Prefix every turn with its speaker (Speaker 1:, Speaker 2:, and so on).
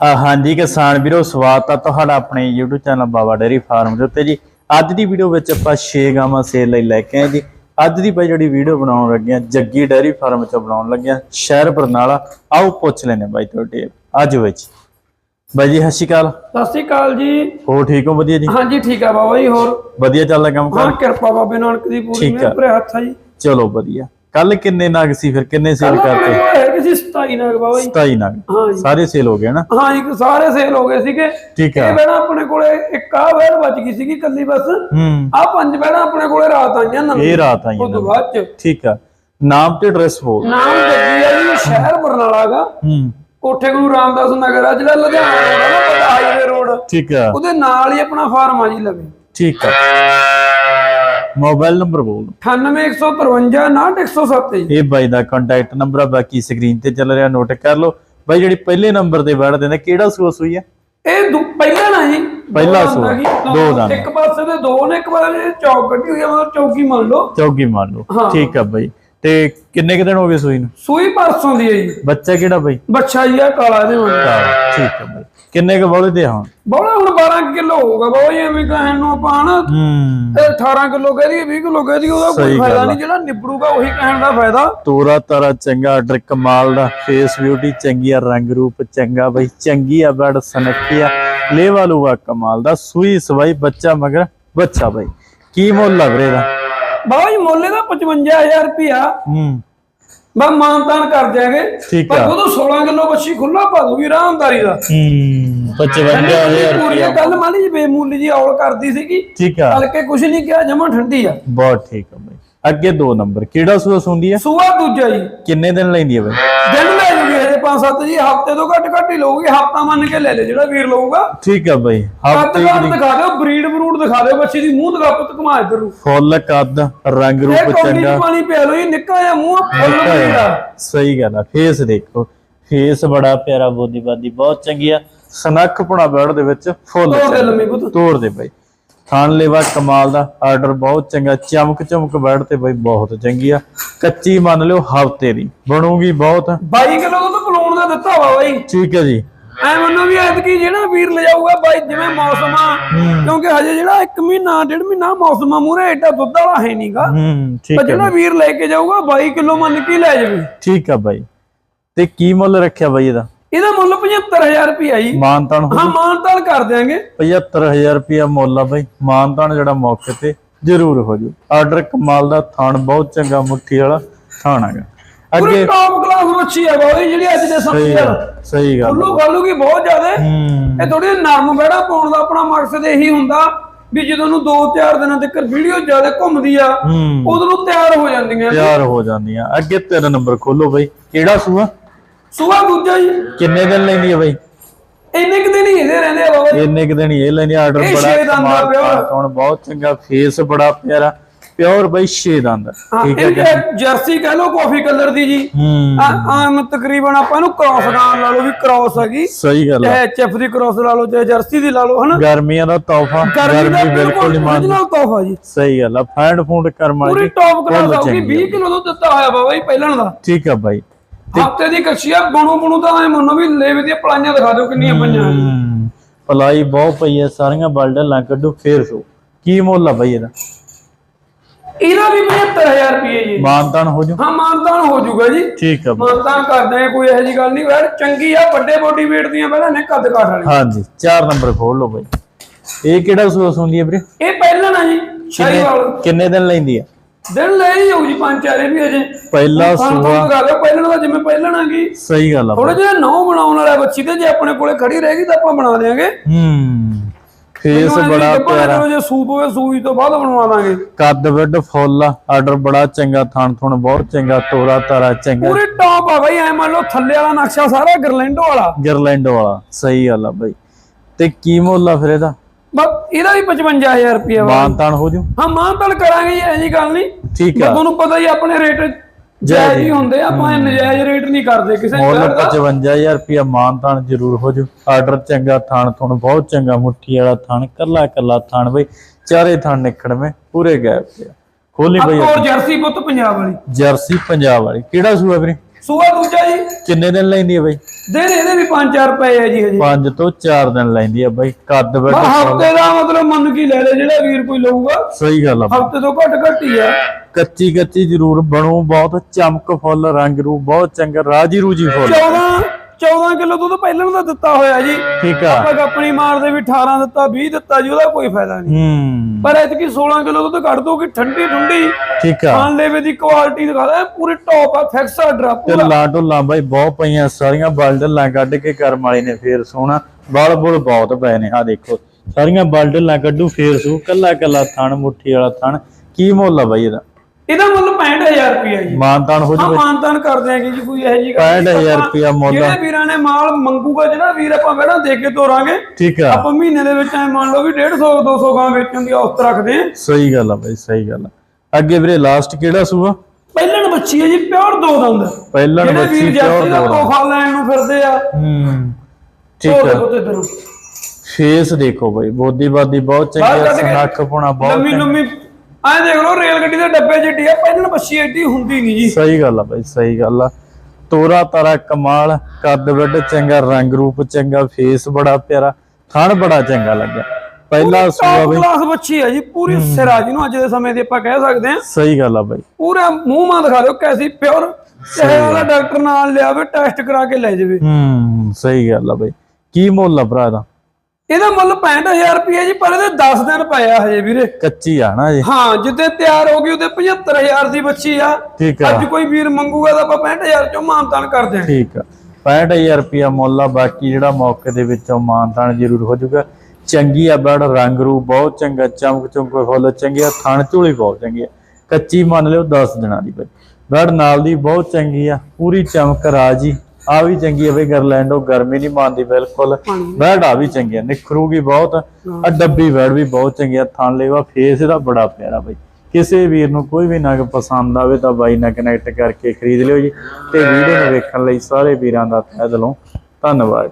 Speaker 1: ਹਾਂਜੀ ਕਿਸਾਨ ਵੀਰੋ ਸਵਾਗਤ ਆ ਤੁਹਾਡਾ ਆਪਣੇ YouTube channel Baba dairy farm ਦੇ ਉੱਤੇ ਜੀ। ਅੱਜ ਦੀ ਵੀਡੀਓ ਵਿੱਚ ਆਪਾਂ 6 ਗਾਵਾਂ ਸੇਲ ਲਈ ਲੈ ਕੇ ਆਏ ਜੀ। ਅੱਜ ਦੀ ਬਾਈ ਜਿਹੜੀ ਵੀਡੀਓ ਬਣਾਉਣ ਲੱਗੇ ਆ ਜੱਗੀ ਡੇਰੀ ਫਾਰਮ ਚ ਬਣਾਉਣ ਲੱਗੇ ਆ ਸ਼ਹਿਰ ਬਰਨਾਲਾ। ਆਓ ਪੁੱਛ ਲੈਨੇ ਬਾਈ ਤੁਹਾਡੇ ਅੱਜ ਵਿੱਚ। ਬਾਈ ਜੀ ਸਤਿ ਸ਼੍ਰੀ ਅਕਾਲ।
Speaker 2: ਸਤਿ ਸ਼੍ਰੀ ਅਕਾਲ ਜੀ।
Speaker 1: ਹੋ ਠੀਕ ਹੋ? ਵਧੀਆ ਜੀ?
Speaker 2: ਹਾਂਜੀ ਠੀਕ ਆ ਬਾਬਾ ਜੀ ਹੋਰ?
Speaker 1: ਵਧੀਆ ਚੱਲਦਾ ਕੰਮ ਕਰ
Speaker 2: ਕਿਰਪਾ ਬਾਬੇ ਨਾਨਕ ਦੀ ਪੂਰੀ। ਮੇਰੇ ਭਰੇ ਹੱਥ ਆ ਜੀ।
Speaker 1: ਚਲੋ ਵਧੀਆ। ਕੱਲ ਕਿੰਨੇ ਨਗ ਸੀ ਫਿਰ? ਕਿੰਨੇ ਸੇਲ ਕਰਤੇ?
Speaker 2: ਕਿਸੇ 27 ਨਾਲ ਬਾਬਾ ਜੀ।
Speaker 1: 27 ਨਗ।
Speaker 2: ਹਾਂ ਜੀ।
Speaker 1: ਸਾਰੇ ਸੇਲ ਹੋ ਗਏ ਨਾ
Speaker 2: ਹਾਂ ਜੀ ਸਾਰੇ ਸੇਲ ਹੋ ਗਏ ਸੀਗੇ।
Speaker 1: ਠੀਕ ਆ।
Speaker 2: ਇਹ ਬੈਣਾ ਆਪਣੇ ਕੋਲੇ ਇੱਕ ਆ ਵੇੜ ਬਚ ਗਈ ਸੀਗੀ ਕੱਲੀ ਬਸ।
Speaker 1: ਹੂੰ।
Speaker 2: ਆ ਪੰਜ ਬੈਣਾ ਆਪਣੇ ਕੋਲੇ ਰਾਤ ਆਈਆਂ ਨਵੀਂ।
Speaker 1: ਇਹ ਰਾਤ ਆਈ
Speaker 2: ਉਸ ਤੋਂ ਬਾਅਦ ਚ।
Speaker 1: ਠੀਕ ਆ। ਨਾਮ ਤੇ ਐਡਰੈਸ ਬੋਲ।
Speaker 2: ਨਾਮ ਜੱਗੀ ਆ ਜੀ ਸ਼ਹਿਰ ਬਰਨਾਲਾ ਗਾ
Speaker 1: ਹੂੰ।
Speaker 2: ਕੋਠੇ ਗੁਰੂ ਰਾਮਦਾਸ ਨਗਰ ਆ ਜਿਹੜਾ ਲੁਧਿਆਣਾ ਆ ਨਾ ਵੱਡਾ ਹਾਈਵੇ ਰੋਡ
Speaker 1: ਠੀਕ ਆ।
Speaker 2: ਉਹਦੇ ਨਾਲ ਹੀ ਆਪਣਾ ਫਾਰਮ ਆ ਜੀ ਲਵੇ।
Speaker 1: ਠੀਕ ਆ। ਮੋਬਾਈਲ ਨੰਬਰ ਬੋਲ
Speaker 2: 98153 69107 ਜੀ।
Speaker 1: ਇਹ ਬਾਈ ਦਾ ਕੰਟੈਕਟ ਨੰਬਰ ਆ ਬਾਕੀ ਸਕਰੀਨ ਤੇ ਚੱਲ ਰਿਹਾ ਨੋਟ ਕਰ ਲਓ। ਬਾਈ ਜਿਹੜੀ ਪਹਿਲੇ ਨੰਬਰ ਤੇ ਵੜ ਦਿੰਦਾ ਕਿਹੜਾ ਸੂਸ ਹੋਈ ਆ?
Speaker 2: ਇਹ ਪਹਿਲਾ ਨਾ ਜੀ।
Speaker 1: ਪਹਿਲਾ ਸੂਆ। ਦੋ ਦੰਦ।
Speaker 2: ਇੱਕ ਪਾਸੇ ਦੇ ਦੋ ਨੇ ਇੱਕ ਪਾਸੇ ਚੌਕ ਕੱਢੀ ਹੋਈ ਆ ਮਤਲਬ ਚੌਕੀ ਮੰਨ ਲਓ।
Speaker 1: ਚੌਗੀ ਮੰਨ ਲਓ। ਠੀਕ ਆ ਬਾਈ। ਤੇ ਕਿੰਨੇ ਕੁ ਦਿਨ ਹੋ ਗਏ ਸੂਈ ਨੂੰ?
Speaker 2: ਸੂਈ ਪਰਸੋਂ ਦੀ ਹੈ ਜੀ।
Speaker 1: ਬੱਚਾ ਕਿਹੜਾ ਬਾਈ?
Speaker 2: ਬੱਚਾ ਜੀ ਆ ਕਾਲਾ ਦੇ
Speaker 1: ਕਾਲਾ, ਠੀਕ ਆ ਬਾਈ। ਕਿੰਨੇ ਕੁ ਬੋਲੇ ਦੇ ਹਾਂ
Speaker 2: ਬੋਲਾ ਹੁਣ 12 ਕਿਲੋ ਹੋਊਗਾ ਜੀ ਐਵੇਂ ਕਹਿਣ ਨੂੰ ਆਪਾਂ ਨਾ
Speaker 1: ਹੂੰ।
Speaker 2: ਇਹ 18 ਕਿਲੋ ਕਹਿ ਦਈਏ 20 ਕਿਲੋ ਕਹਿ ਦਈਏ ਉਹਦਾ ਕੋਈ ਫਾਇਦਾ। ਨਹੀਂ ਜਿਹੜਾ ਨਿਬੜੂਗਾ ਉਹੀ ਕਹਿਣ ਦਾ ਫਾਇਦਾ।
Speaker 1: ਤੋਰਾ ਤਾਰਾ ਚੰਗਾ ਆਰਡਰ ਕਮਾਲ ਦਾ ਫੇਸ ਬਿਊਟੀ ਚੰਗੀ ਆ ਰੰਗ ਰੂਪ ਚੰਗਾ ਬਈ ਚੰਗੀ ਆ ਬੜ ਸਨੱਖੀ ਆ। ਲੇਵਾ ਲੂਆ ਕਮਾਲ ਦਾ ਸੂਈ ਸਵਾਈ ਬੱਚਾ ਮਗਰ ਬੱਚਾ ਬਈ। ਕੀ ਮੁੱਲ ਲੱਗ ਰਿਹਾ
Speaker 2: ਜੀ ਮੁੱਲੇ ਦਾ 55000 ਰੁਪਿਆ
Speaker 1: ਹੂੰ।
Speaker 2: ਮੈਂ ਮਾਨਤਾਨ ਕਰ ਦਿਆਂਗੇ।
Speaker 1: ਠੀਕ
Speaker 2: ਪਰ ਉਦੋਂ 16 ਕਿਲੋ ਬੱਚੀ ਖੁੱਲਾ ਪਾ ਦੂਗੀ ਆਰਾਮਦਾਰੀ ਦਾ।
Speaker 1: ਹੂੰ 55000
Speaker 2: ਪੂਰੀ
Speaker 1: ਰੁਪਇਆ
Speaker 2: ਗੱਲ ਮਾਲੀ ਜੀ ਬੇਮੁੱਲੀ ਜੀ ਔਲ ਕਰਦੀ ਸੀਗੀ।
Speaker 1: ਠੀਕ ਆ।
Speaker 2: ਹਲਕੇ ਕੁਛ ਨਹੀਂ ਕਿਹਾ ਜਮਾ ਠੰਡੀ ਆ।
Speaker 1: ਬਹੁਤ ਠੀਕ ਆ ਬਈ। ਅੱਗੇ ਦੋ ਨੰਬਰ ਕਿਹੜਾ ਸੂਆ ਸੁੰਦੀ ਆ?
Speaker 2: ਸੂਆ ਦੂਜਾ ਜੀ।
Speaker 1: ਕਿੰਨੇ ਦਿਨ ਲੈਂਦੀ ਆ ਬਈ?
Speaker 2: ਦਿਨ ਜੂਗੀ 5-7 ਜੀ ਹਫ਼ਤੇ ਤੋਂ ਘੱਟ ਘੱਟ ਹੀ ਲਊਗੀ ਹਫਤਾ ਮੰਨ ਕੇ ਲੈ ਲੈ ਜਿਹੜਾ ਵੀਰ ਲਊਗਾ।
Speaker 1: ਠੀਕ ਆ ਬਈ
Speaker 2: ਕੱਦ ਕੱਦ ਦਿਖਾ ਦਿਓ ਬਰੀਡ ਬਰੂਡ ਦਿਖਾ ਦਿਓ ਬੱਚੀ ਦੀ ਮੂੰਹ ਦਿਖਾ ਪੁੱਤ ਘੁਮਾ ਇੱਧਰ ਨੂੰ।
Speaker 1: ਫੁੱਲ ਕੱਦ ਰੰਗ ਰੂਪ ਚੰਗਾ।
Speaker 2: ਪਾਣੀ ਪਿਆ ਲੋ ਜੀ ਨਿੱਕਾ ਜਿਹਾ ਮੂੰਹ ਫੁੱਲ ਬਰੀਡ
Speaker 1: ਸਹੀ ਗੱਲ ਆ ਫੇਸ ਦੇਖੋ ਫੇਸ ਬੜਾ ਪਿਆਰਾ ਬੋਦੀ ਬਾਦੀ ਬਹੁਤ ਚੰਗੀ ਆ। ਸਨੱਖ ਪੁਣਾ ਬੈੜ ਦੇ ਵਿੱਚ ਫੁੱਲ
Speaker 2: ਤੋੜ ਦੇ
Speaker 1: ਚੰਗਾ।
Speaker 2: ਲੰਮੀ ਪੁੱਤ।
Speaker 1: ਤੋੜ ਦੇ ਬਾਈ। ਖਾਣ ਲੈਵਾ ਕਮਾਲ ਦਾ ਆਰਡਰ ਬਹੁਤ ਚੰਗਾ ਚਮਕ ਚਮਕ ਬੈੜ ਤੇ ਬਾਈ ਬਹੁਤ ਚੰਗੀ ਆ। ਕੱਚੀ ਮੰਨ ਲਿਓ ਹਫ਼ਤੇ ਦੀ ਬਣੂਗੀ ਬਹੁਤ।
Speaker 2: 22 ਕਿਲੋ ਤਾਂ ਪਲੂਣ ਦਾ ਦਿੱਤਾ ਵਾ ਬਾਈ।
Speaker 1: ਠੀਕ ਹੈ ਜੀ।
Speaker 2: ਐ ਮੰਨੋ ਵੀ ਐਤਕੀ ਜਿਹੜਾ ਵੀਰ ਲਿਜਾਊਗਾ ਬਾਈ ਜਿਵੇਂ ਮੌਸਮ ਆ ਕਿਉਂਕਿ ਹਜੇ ਜਿਹੜਾ 1 ਮਹੀਨਾ ਡੇਢ ਮਹੀਨਾ ਮੌਸਮ ਆ ਮੂਰੇ ਏਡਾ ਦੁੱਧ ਵਾਲਾ ਹੈ ਨਹੀਂਗਾ।
Speaker 1: ਹੂੰ ਠੀਕ ਹੈ
Speaker 2: ਜਿਹੜਾ ਵੀਰ ਲੈ ਕੇ ਜਾਊਗਾ 22 ਕਿਲੋ ਮੰਨ ਕੇ ਲੈ ਜਾਵੇ।
Speaker 1: ਠੀਕ ਆ ਬਾਈ। ਤੇ ਕੀ ਮੁੱਲ ਰੱਖਿਆ ਬਾਈ ਇਹਦਾ?
Speaker 2: ਇਹਦਾ ਮੁੱਲ 75000 ਰੁਪਇਆ ਜੀ।
Speaker 1: ਮਾਨਤਾਨ ਹੋ
Speaker 2: ਹਾਂ ਮਾਨਤਾਲ ਕਰ ਦਿਆਂਗੇ।
Speaker 1: 75000 ਰੁਪਿਆ ਮੁੱਲ ਆ ਬਾਈ। ਮਾਨਤਾਨ ਜਿਹੜਾ ਮੌਕੇ ਤੇ ਜ਼ਰੂਰ ਹੋ ਜੂ ਆਰਡਰ ਕਮਾਲ ਦਾ ਥਾਣ ਬਹੁਤ ਚੰਗਾ ਮੁੱਠੀ ਵਾਲਾ ਥਾਣ ਹੈਗਾ। ਅੱਗੇ
Speaker 2: ਟੌਪ ਕਲਾਸ ਮੱਛੀ ਆ ਬਾਈ ਜਿਹੜੀ ਅੱਜ ਦੇ ਸਮੇਂ
Speaker 1: ਸਹੀ ਗੱਲ ਸਹੀ ਗੱਲ।
Speaker 2: ਫੁੱਲੂ ਫਾਲੂ ਕੀ ਬਹੁਤ ਜ਼ਿਆਦਾ
Speaker 1: ਹੂੰ।
Speaker 2: ਇਹ ਥੋੜੀ ਨਰਮ ਬੈੜਾ ਪਾਉਣ ਦਾ ਆਪਣਾ ਮਕਸਦ ਇਹੀ ਹੁੰਦਾ ਵੀ ਜਦੋਂ ਨੂੰ 2-4 ਦਿਨਾਂ ਤੱਕ ਵੀਡੀਓ ਜ਼ਿਆਦਾ ਘੁੰਮਦੀ ਆ
Speaker 1: ਹੂੰ।
Speaker 2: ਉਦੋਂ ਨੂੰ ਤਿਆਰ ਹੋ ਜਾਂਦੀਆਂ
Speaker 1: ਤਿਆਰ ਹੋ ਜਾਂਦੀਆਂ। ਅੱਗੇ ਤੇਰਾ ਨੰਬਰ ਖੋਲੋ ਬਾਈ। ਕਿਹੜਾ ਸੂਆ?
Speaker 2: ਸੁਬਾ ਦੂਜਾ ਜੀ
Speaker 1: ਕਿੰਨੇ ਦਿਨ ਲੈਂਦੀ ਹੈ ਬਾਈ?
Speaker 2: ਇੰਨੇ ਕਿ ਦਿਨ ਹੀ ਇਹਦੇ ਰਹਿੰਦੇ ਆ ਬਾਬਾ।
Speaker 1: ਇੰਨੇ ਕੁ ਦਿਨ ਹੀ ਇਹ ਲੈਂਦੀ ਆਰਡਰ
Speaker 2: ਇਹ
Speaker 1: ਬੜਾ
Speaker 2: ਛੇ ਦੰਦ ਦਾ
Speaker 1: ਕਮਾਲ
Speaker 2: ਪਿਓਰ।
Speaker 1: ਕੌਣ ਬਹੁਤ ਚੰਗਾ ਫੇਸ ਬੜਾ ਪਿਆਰਾ। ਪਿਓਰ ਬਾਈ ਛੇ ਦੰਦ
Speaker 2: ਹਾਂ
Speaker 1: ਠੀਕ ਹੈ
Speaker 2: ਇਹ ਜੇ। ਜਰਸੀ ਕਹ ਲਓ ਕਾਫੀ ਕਲਰ ਦੀ ਜੀ।
Speaker 1: ਹੂੰ।
Speaker 2: ਆ- ਆਮ ਤਕਰੀਬਨ ਆਪਾਂ ਇਹਨੂੰ ਕ੍ਰਾਸ ਗਾਨ ਲਾ ਲਓ ਵੀ ਕ੍ਰਾਸ ਹੈਗੀ।
Speaker 1: ਸਹੀ ਗੱਲ ਆ।
Speaker 2: ਚਾਹੇ ਐਚਐਫ ਦੀ ਕ੍ਰਾਸ ਲਾ ਲਓ ਚਾਹੇ ਜਰਸੀ ਦੀ ਲਾ ਲਓ ਹਨਾ?
Speaker 1: ਗਰਮੀਆਂ ਦਾ ਤੋਹਫਾ
Speaker 2: ਗਰਮੀ ਦਾ
Speaker 1: ਗਰਮੀ ਬਿਲਕੁਲ ਨਹੀਂ ਮੰਨਦੀ।
Speaker 2: original ਤੋਹਫਾ ਜੀ।
Speaker 1: ਸਹੀ ਗੱਲ ਆ। ਫੈਂਡ ਫੂਡ ਕਰਮ ਵਾਲੀ
Speaker 2: ਪੂਰੀ ਟੌਪ ਕਲਾਸ
Speaker 1: ਫੁੱਲ
Speaker 2: ਆਊਗੀ
Speaker 1: ਚੰਗੀ
Speaker 2: 20 ਕਿਲੋ ਦੁੱਧ ਦਿੱਤਾ ਹੋਇਆ ਬਾਬਾ ਜੀ ਪਹਿਲਣ ਦਾ।
Speaker 1: ਠੀਕ ਆ ਬਾਈ।
Speaker 2: ਹਫ਼ਤੇ ਦੀ ਕਸ਼ੀਆ ਬਣੂ ਬਣੂ ਤਾਂ ਐ ਮੰਨੋ ਵੀ ਲੇਵੇ ਦੀਆਂ ਪਲਾਈਆਂ ਦਿਖਾ ਦਿਓ ਕਿੰਨੀਆਂ ਪਈਆਂ
Speaker 1: ਪਲਾਈ ਬਹੁਤ ਪਈ ਹੈ ਸਾਰੀਆਂ ਬਲਡਲਾਂ ਕੱਢੋ ਫੇਰ ਸੋ। ਕੀ ਮੁੱਲ ਆ ਬਾਈ ਇਹਦਾ?
Speaker 2: ਇਹਦਾ ਵੀ 75000 ਰੁਪਏ ਜੀ।
Speaker 1: ਮਾਨਤਾਨ ਹੋ ਜੂ?
Speaker 2: ਹਾਂ ਮਾਨਤਾਨ ਹੋ ਜਾਊਗਾ ਜੀ।
Speaker 1: ਠੀਕ ਆ ਬਾਈ।
Speaker 2: ਮਾਨਤਾਨ ਕਰਦੇ ਆ ਕੋਈ ਇਹੋ ਜੀ ਗੱਲ ਨਹੀਂ। ਵੈਰ ਚੰਗੀ ਆ ਵੱਡੇ ਬੋਡੀ weight ਦੀਆਂ ਪਹਿਲਾਂ ਨੇ ਕੱਦ ਕਾਠ ਵਾਲੀ।
Speaker 1: ਹਾਂਜੀ ਚਾਰ ਨੰਬਰ ਖੋਲ ਲਓ ਬਾਈ। ਇਹ ਕਿਹੜਾ ਸੂਸ ਹੁੰਦੀ ਹੈ ਵੀਰੇ?
Speaker 2: ਇਹ ਪਹਿਲਾਂ ਨਾ ਜੀ ਸ਼ਾਹੀਵਾਲ
Speaker 1: ਕਿੰਨੇ ਦਿਨ ਲੈਂਦੀ ਆ?
Speaker 2: ਦਿਨ ਲੈ ਹੀ ਹੋਊ ਜੀ ਪੰਜ ਚਾਰੇ ਵੀ ਅਜੇ।
Speaker 1: ਪਹਿਲਾ ਸੂਆ।
Speaker 2: ਲਗਾ ਦਿਓ ਪਹਿਲਾਂ ਦਾ ਜਿਵੇਂ ਪਹਿਲਾਂ ਗਈ
Speaker 1: ਸਹੀ ਗੱਲ ਆ
Speaker 2: ਥੋੜਾ ਜਿਹਾ ਨੌ ਬਣਾਉਣ ਵਾਲਾ ਬੱਚੀ ਤੇ ਜੇ ਆਪਣੇ ਕੋਲੇ ਖੜੀ ਰਹੇਗੀ ਤਾਂ ਆਪਾਂ ਬਣਾ ਦੇਾਂਗੇ
Speaker 1: ਹੂੰ। ਫੇਸ ਬੜਾ ਪਿਆਰਾ।
Speaker 2: ਜੇ ਸੂਪ ਹੋਵੇ ਸੂਈ ਤੋਂ ਬਾਅਦ ਬਣਵਾ ਦਾਂਗੇ।
Speaker 1: ਕੱਦ ਵੱਡ ਫੁੱਲ ਆ ਆਰਡਰ ਬੜਾ ਚੰਗਾ ਥਣ ਥੁਣ ਬਹੁਤ ਚੰਗਾ ਤੋਰਾ ਤਾਰਾ ਚੰਗਾ।
Speaker 2: ਪੂਰੀ ਟੌਪ ਆ ਬਾਈ ਐ ਮੰਨ ਲਓ ਥੱਲੇ ਵਾਲਾ ਨਕਸ਼ਾ ਸਾਰਾ ਗਰਲੈਂਡੋ ਵਾਲਾ।
Speaker 1: ਗਰਲੈਂਡ ਵਾਲਾ ਸਹੀ ਗੱਲ ਆ ਬਾਈ। ਤੇ ਕੀ ਮੁੱਲ ਆ ਫਿਰ ਇਹਦਾ?
Speaker 2: ਬਸ ਇਹਦਾ ਵੀ 55000 ਰੁਪਏ
Speaker 1: ਮਾਨਤਾਨ ਹੋ ਜੂ।
Speaker 2: ਹਾਂ ਮਾਨਤਲ ਕਰਾਂਗੇ ਜੀ ਐ ਜੀ ਗੱਲ ਨਹੀਂ।
Speaker 1: ਠੀਕ ਆ।
Speaker 2: ਤੁਹਾਨੂੰ ਪਤਾ ਹੀ ਆਪਣੇ ਰੇਟ ਜਾਇਜ਼ ਹੀ ਹੁੰਦੇ ਆਪਾਂ ਨਜਾਇਜ਼ ਰੇਟ ਨਹੀਂ ਕਰਦੇ ਕਿਸੇ
Speaker 1: ਮੁੱਲ
Speaker 2: ਗੱਲ ਦਾ।
Speaker 1: 55000 ਰੁਪਿਆ ਮਾਨਤਾਨ ਜ਼ਰੂਰ ਹੋ ਜੂ। ਆਰਡਰ ਚੰਗਾ ਥਣ ਥੁਣ ਬਹੁਤ ਚੰਗਾ ਮੁੱਠੀ ਵਾਲਾ ਥਣ ਕੱਲਾ ਕੱਲਾ ਥਣ ਬਈ ਚਾਰੇ ਥਣ ਨਿਕੜਵੇਂ ਪੂਰੇ ਆ। ਖੋਲੀ ਬਈ
Speaker 2: ਹੋਰ ਜਰਸੀ ਪੁੱਤ ਪੰਜਾਬ ਵਾਲੀ।
Speaker 1: ਜਰਸੀ ਪੰਜਾਬ ਵਾਲੀ। ਕਿਹੜਾ ਸੂਆ ਵੀਰੇ?
Speaker 2: ਸੂਆ ਦੂਜਾ ਜੀ?
Speaker 1: ਕਿੰਨੇ ਦਿਨ ਲੈਂਦੀ ਆ ਬਾਈ?
Speaker 2: ਦਿਨ ਇਹਦੇ ਵੀ 5-4 ਪਏ ਆ ਜੀ ਹਜੇ।
Speaker 1: 5 ਤੋਂ 4 ਦਿਨ ਲੈਂਦੀ ਆ ਬਾਈ ਕੱਦ ਵੱਡ
Speaker 2: ਹਫ਼ਤੇ ਦਾ ਮਤਲਬ ਮੰਨ ਕੀ ਲੈ ਲੈ ਜਿਹੜਾ ਵੀਰ ਕੋਈ ਲਊਗਾ।
Speaker 1: ਸਹੀ ਗੱਲ ਆ।
Speaker 2: ਹਫ਼ਤੇ ਤੋਂ ਘੱਟ ਘੱਟ ਹੀ ਆ।
Speaker 1: ਕੱਚੀ ਕੱਚੀ ਜ਼ਰੂਰ ਬਣੂ ਬਹੁਤ ਚਮਕ ਫੁੱਲ ਰੰਗ ਰੂ ਬਹੁਤ ਚੰਗਾ ਰਾਜੀ ਰੂਜੀ ਫੁੱਲ।
Speaker 2: 14 14 ਕਿਲੋ ਦੁੱਧ ਪਹਿਲਾਂ ਦਾ ਦਿੱਤਾ ਹੋਇਆ ਜੀ।
Speaker 1: ਠੀਕ ਆ।
Speaker 2: ਆਪਾਂ ਆਪਣੀ ਮਾਰਦੇ ਵੀ 18 ਦਿੱਤਾ 20 ਦਿੱਤਾ ਜੀ ਉਹਦਾ ਕੋਈ ਫਾਇਦਾ ਨਹੀਂ।
Speaker 1: ਹੂੰ।
Speaker 2: ਪਰ ਐਤਕੀ 16 ਕਿਲੋ ਦੁੱਧ ਕੱਢ ਦੋਗੇ ਠੰਡੀ ਠੰਡੀ।
Speaker 1: ਠੀਕ ਆ।
Speaker 2: ਖਾਣ ਲੈਵੇ ਦੀ ਕੁਆਲਿਟੀ ਦਿਖਾਦਾ ਪੂਰੀ ਟੌਪ ਆ ਫਿਕਸ ਆਰਡਰ ਆ
Speaker 1: ਤੇ
Speaker 2: ਪੂਰਾ।
Speaker 1: ਲਾ ਢੁੱਲਾਂ ਬਾਈ ਬਹੁਤ ਪਈਆਂ ਸਾਰੀਆਂ ਬਲਡਲਾਂ ਕੱਢ ਕੇ ਕਰਮ ਵਾਲੀ ਨੇ ਫੇਰ ਸੋਹਣਾ। ਬਲ ਬੁਲ ਬਹੁਤ ਪਏ ਨੇ ਆ ਦੇਖੋ। ਸਾਰੀਆਂ ਬਲਡਲਾਂ ਕੱਢੂ ਫੇਰ ਸੂ ਕੱਲਾ ਕੱਲਾ ਥਣ ਮੁੱਠੀ ਵਾਲਾ ਥਣ। ਕੀ ਮੁੱਲ ਆ ਬਾਈ ਇਹਦਾ?
Speaker 2: ਇਹਦਾ ਮੁੱਲ 65000 ਰੁਪਇਆ ਜੀ।
Speaker 1: ਮਾਨਤਾਨ ਹੋ
Speaker 2: ਹਾਂ ਮਾਨਤਾਨ ਕਰ ਦਿਆਂਗੇ ਜੀ ਕੋਈ ਇਹੋ ਜੀ
Speaker 1: 65000 ਰੁਪਇਆ ਮੁੱਲ।
Speaker 2: ਜਿਹੜੇ ਵੀਰਾਂ ਨੇ ਮਾਲ ਮੰਗੂਗਾ ਜਿਹੜਾ ਵੀਰ ਆਪਾਂ ਪਹਿਲਾਂ ਦੇ ਕੇ ਤੋਰਾਂਗੇ।
Speaker 1: ਠੀਕ ਆ।
Speaker 2: ਆਪਾਂ ਮਹੀਨੇ ਦੇ ਵਿੱਚ ਐ ਮੰਨ ਲਓ ਵੀ 150 200 ਗਾਂ ਵੇਚਣ ਦੀ ਔਸਤ ਰੱਖਦੇ ਆ।
Speaker 1: ਸਹੀ ਗੱਲ ਆ ਬਾਈ ਸਹੀ ਗੱਲ ਆ। ਅੱਗੇ ਵੀਰੇ ਲਾਸਟ ਕਿਹੜਾ ਸੂਆ?
Speaker 2: ਪਹਿਲਣ ਬੱਚੀ ਹੈ ਜੀ ਪਿਓਰ ਦੋ ਦੰਦ
Speaker 1: ਪਹਿਲਣ
Speaker 2: ਜਿਹੜੇ
Speaker 1: ਬੱਚੀ
Speaker 2: ਵੀਰ
Speaker 1: ਪਿਓਰ
Speaker 2: ਜਰਸੀ ਦਾ
Speaker 1: ਦੋ।
Speaker 2: ਪ੍ਰੋਫਾਈਲ ਲੈਣ ਨੂੰ ਫਿਰਦੇ ਆ।
Speaker 1: ਹੂੰ ਠੀਕ ਆ। ਫੇਸ ਦੇਖੋ ਬਾਈ ਬੋਦੀ ਬਾਦੀ ਬਹੁਤ
Speaker 2: ਬਾਹਰ
Speaker 1: ਚੰਗੀ ਆ
Speaker 2: ਕੱਢ ਕੇ
Speaker 1: ਨੱਕ ਪੁਣਾ ਬਹੁਤ
Speaker 2: ਲੰਮੀ ਲੰਮੀ ਐ ਦੇਖ ਲਓ ਰੇਲ ਗੱਡੀ ਦੇ ਡੱਬੇ ਜਿੱਡੀ ਆ ਪਹਿਲਣ ਬੱਚੀ ਐਡੀ ਹੁੰਦੀ ਨਹੀਂ ਜੀ।
Speaker 1: ਸਹੀ ਗੱਲ ਆ ਬਾਈ ਸਹੀ ਗੱਲ ਆ। ਤੋਰਾ ਤਾਰਾ ਕਮਾਲ ਕੱਦ ਵੱਡ ਚੰਗਾ ਰੰਗ ਰੂਪ ਚੰਗਾ ਫੇਸ ਬੜਾ ਪਿਆਰਾ ਥਣ ਬੜਾ ਚੰਗਾ ਲੱਗਿਆ। ਪਹਿਲਾ ਸੂਆ ਬਈ।
Speaker 2: ਕਲਾਸ ਬੱਚੀ ਹੈ ਜੀ ਪੂਰੀ ਸਿਰਾ ਜਿਹਨੂੰ ਅੱਜ ਦੇ ਸਮੇਂ ਦੇ ਆਪਾਂ ਕਹਿ ਸਕਦੇ ਆ
Speaker 1: ਸਹੀ ਗੱਲ ਆ ਬਾਈ।
Speaker 2: ਪੂਰਾ ਮੂੰਹ ਮਾਂ ਦਿਖਾ ਦਿਓ ਕੈਸੀ ਪਿਓਰ ਚਾਹੇ ਵਾਲਾ ਡਾਕਟਰ ਨਾਲ ਲਿਆਵੇ ਟੈਸਟ ਕਰਾ ਕੇ ਲੈ ਜਾਵੇ।
Speaker 1: ਹੂੰ ਸਹੀ ਗੱਲ ਆ ਬਾਈ। ਕੀ ਮੁੱਲ ਆ ਭਰਾ ਦਾ
Speaker 2: ਇਹਦਾ ਮੁੱਲ 65000 ਰੁਪਏ ਜੀ ਪਰ ਇਹਦੇ 10 ਦਿਨ ਪਏ ਆ ਹਜੇ ਵੀਰੇ।
Speaker 1: ਕੱਚੀ ਆ ਨਾ ਜੀ
Speaker 2: ਹਾਂ ਜਿੱਦੇ ਤਿਆਰ ਹੋ ਗਈ ਉਹਦੇ 75000 ਦੀ ਬੱਚੀ ਆ।
Speaker 1: ਠੀਕ ਆ।
Speaker 2: ਅੱਜ ਕੋਈ ਵੀਰ ਮੰਗੂਗਾ ਤਾਂ ਆਪਾਂ 65000 ਚੋਂ ਮਾਨਤਾਨ ਕਰ ਦਿਆਂਗੇ।
Speaker 1: ਠੀਕ ਆ। 65000 ਰੁਪਿਆ ਮੁੱਲ ਆ ਬਾਕੀ ਜਿਹੜਾ ਮੌਕੇ ਦੇ ਵਿੱਚੋਂ ਮਾਨਤਾਨ ਜ਼ਰੂਰ ਹੋ ਜਾਊਗਾ। ਚੰਗੀ ਆ ਬੜ ਰੰਗ ਰੂ ਬਹੁਤ ਚੰਗਾ ਚਮਕ ਚਮਕ ਫੁੱਲ ਚੰਗੇ ਆ ਥਣ ਝੋਲੀ ਬਹੁਤ ਚੰਗੀ ਆ। ਕੱਚੀ ਮੰਨ ਲਿਓ 10 ਦਿਨਾਂ ਦੀ ਬੜ ਨਾਲ ਦੀ ਬਹੁਤ ਚੰਗੀ ਆ ਪੂਰੀ ਚਮਕ ਰਾਜੀ। ਆ ਵੀ ਚੰਗੀ ਆ ਬਈ ਗਰਲੈਂਡੋ ਗਰਮੀ ਨਹੀਂ ਮੰਨਦੀ ਬਿਲਕੁਲ। ਬੈੜ ਆ ਵੀ ਚੰਗੀ ਆ ਨਿਖਰੂਗੀ ਬਹੁਤ। ਆ ਡੱਬੀ ਬੈੜ ਵੀ ਬਹੁਤ ਚੰਗੀ ਆ ਥਣ ਲੇਵਾ ਫੇਸ ਇਹਦਾ ਬੜਾ ਪਿਆਰਾ ਬਈ। ਕਿਸੇ ਵੀਰ ਨੂੰ ਕੋਈ ਵੀ ਨਗ ਪਸੰਦ ਆਵੇ ਤਾਂ ਬਾਈ ਨਾਲ ਕਨੈਕਟ ਕਰਕੇ ਖਰੀਦ ਲਿਓ ਜੀ। ਤੇ ਵੀਡੀਓ ਨੂੰ ਵੇਖਣ ਲਈ ਸਾਰੇ ਵੀਰਾਂ ਦਾ ਤਹਿ ਦਿਲੋਂ ਧੰਨਵਾਦ